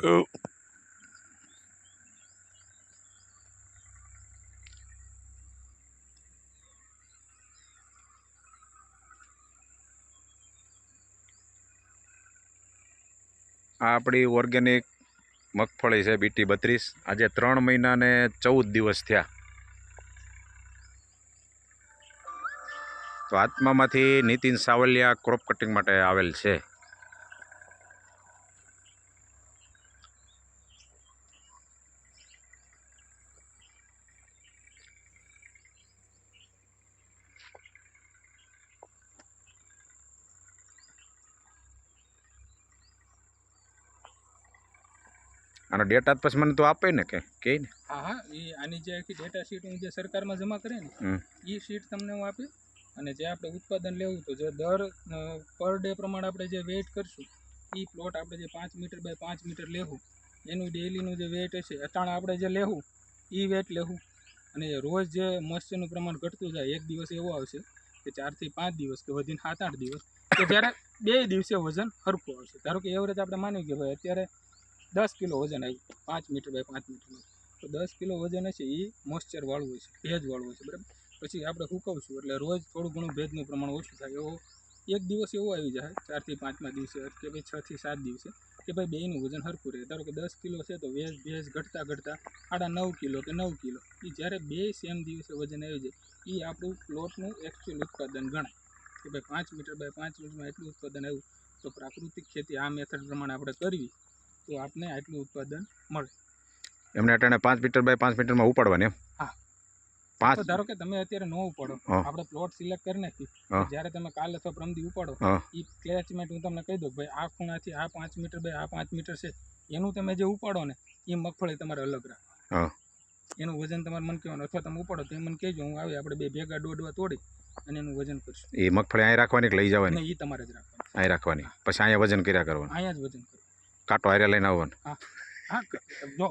આ આપણી ઓર્ગેનિક મગફળી છે બીટી બત્રીસ. આજે ત્રણ મહિના ને ચૌદ દિવસ થયા. તો આત્મામાંથી નીતિન સાવલિયા ક્રોપ કટિંગ માટે આવેલ છે. આનો ડેટા પછી મને તો આપે ને કે કે ને. હા હા એ આની જે આખી ડેટા શીટ હું જે સરકારમાં જમા કરે ને એ શીટ તમને હું આપી અને જે આપણે ઉત્પાદન લેવું તો જે દર પર ડે પ્રમાણે આપણે જે વેઇટ કરશું એ પ્લોટ આપણે જે પાંચ મીટર બાય પાંચ મીટર લેવું એનું ડેલીનું જે વેઇટ હશે અટાણા આપણે જે લેવું એ વેટ લેવું. અને રોજ જે મોઇશ્ચરનું પ્રમાણ ઘટતું જાય એક દિવસ એવો આવશે કે ચારથી પાંચ દિવસ કે વધીને સાત આઠ દિવસ કે જ્યારે બે દિવસે વજન હરખું આવશે. ધારો કે એવરેજ આપણે માની કે ભાઈ અત્યારે દસ કિલો વજન આવ્યું પાંચ મીટર બાય પાંચ મીટરનું તો દસ કિલો વજન હશે એ મોઇશ્ચરવાળું હોય છે ભેજવાળું હોય છે બરાબર? પછી આપણે સૂકવશું, એટલે રોજ થોડું ઘણું ભેજનું પ્રમાણ ઓછું થાય. એવો એક દિવસ એવો આવી જાય ચારથી પાંચમા દિવસે, કે ભાઈ છથી સાત દિવસે, કે ભાઈ બેયનું વજન સરખું રહે. ધારો કે દસ કિલો છે તો વેજ ભેજ ઘટતા ઘટતા સાડા નવ કિલો કે નવ કિલો. એ જ્યારે બે સેમ દિવસે વજન આવી જાય એ આપણું પ્લોટનું એકચ્યુઅલ ઉત્પાદન ગણાય. કે ભાઈ પાંચ મીટર બાય પાંચ મીટરમાં એટલું ઉત્પાદન આવ્યું. તો પ્રાકૃતિક ખેતી આ મેથડ પ્રમાણે આપણે કરવી. તો આપને આટલું ઉત્પાદન મળે. એમને અટાણે પાંચ મીટર બાય પાંચ મીટરમાં ઉપાડવાની એમ? હા. પાંચ? ધારો કે તમે અત્યારે ન ઉપાડો આપણે પ્લોટ સિલેક્ટ કરી નાખી. જ્યારે તમે કાલ અથવા પ્રમદી ઉપાડો. એ ક્લેચમેન્ટ હું તમને કહી દઉં ભાઈ આ ખૂણાથી આ પાંચ મીટર બાય આ પાંચ મીટર છે. એનું તમે જે ઉપાડો ને એ મગફળી તમારે અલગ હા. રાખો એનું વજન તમારે મને કહેવાનું અથવા તમે ઉપાડો તો એ મને કહેજો હું આવી આપણે બે ભેગા દોડવા તોડી અને એનું વજન કરશું. એ મગફળી અહીં રાખવાની લઈ જવાની? એ તમારે જ રાખવાની. અહીં રાખવાની. પછી અહીંયા વજન કર્યા કરવાનું? અહીંયા જ વજન કરવું કાંટો હારે લઈને આવવાનું જો.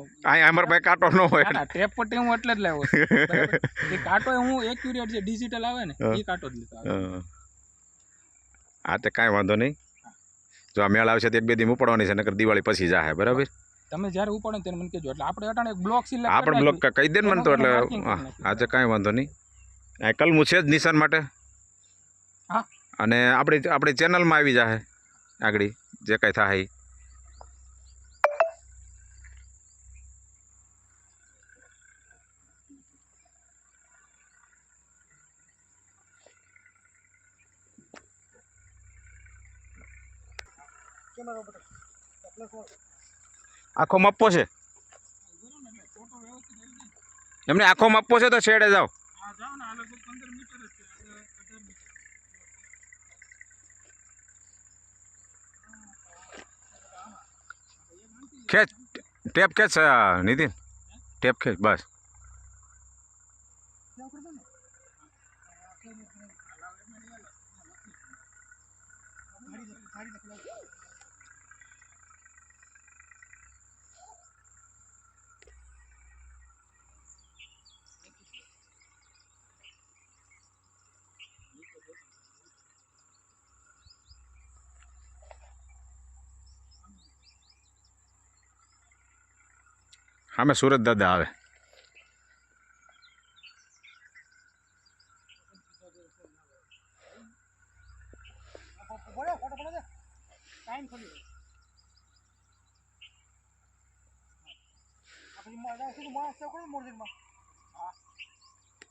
અમારા પાસે કાંટો ન હોય ટેપ હું એટલે જ લાવ્યો એ કાંટો હું એક્યુરેટ જે ડિજિટલ આવે ને. એ કાંટો જ લીધો હા. હા તે કાંઈ વાંધો નહીં. જો આ મેળ આવશે તો બે દી ઉપાડવાની છે નકર દિવાળી પછી જાહે બરાબર? તમે જ્યારે ઉપાડો ત્યારે મને કહેજો. એટલે આપણે અટાણે એક બ્લોક સિલેક્ટ આપણે બ્લોક કહી દે ને મને તો એટલે. આજે કાંઈ વાંધો નહીં. આ કલમું છે જ નિશાન માટે. હા. અને આપણી આપણી ચેનલમાં આવી જાહે આગળ જે કાંઈ થાય આખો મપ્પો છે? એમને આખો મપ્પો છે તો છેડે જાઓ. હા જાઓ ને આ લગભગ પંદર મીટર જ છે આપણે અઢાર મીટર. ખેંચ ટેપ ખેંચ અ, નીતિન. ટેપ ખેંચ બસ. સામે સુરત દાદા આવે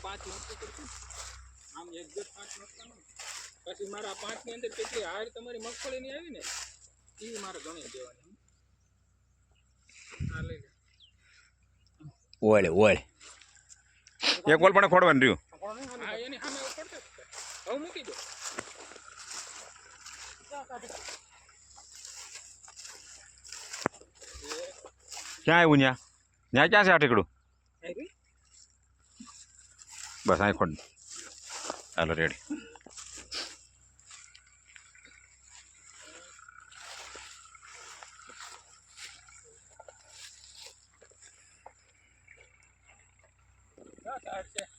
પાંચ નોટો કરશું આમ એક્ઝેક્ટ પાંચ નોટવાનું પછી મારા પાંચની અંદર કેટલી હાર તમારી મગફળીની આવી ને એ મારે ગણી દેવાની હા લઈ લે ઓળે ઓળે એક બોલ પણ ખોડવાનું રહ્યું. હા એની સામે પડશે જ તે. હવે મૂકી દો ક્યાં આવ્યું ત્યાં ત્યાં ક્યાં છે આ ટીકડું બસ અહીં ખોડ. હાલો રેડી ચાર છે.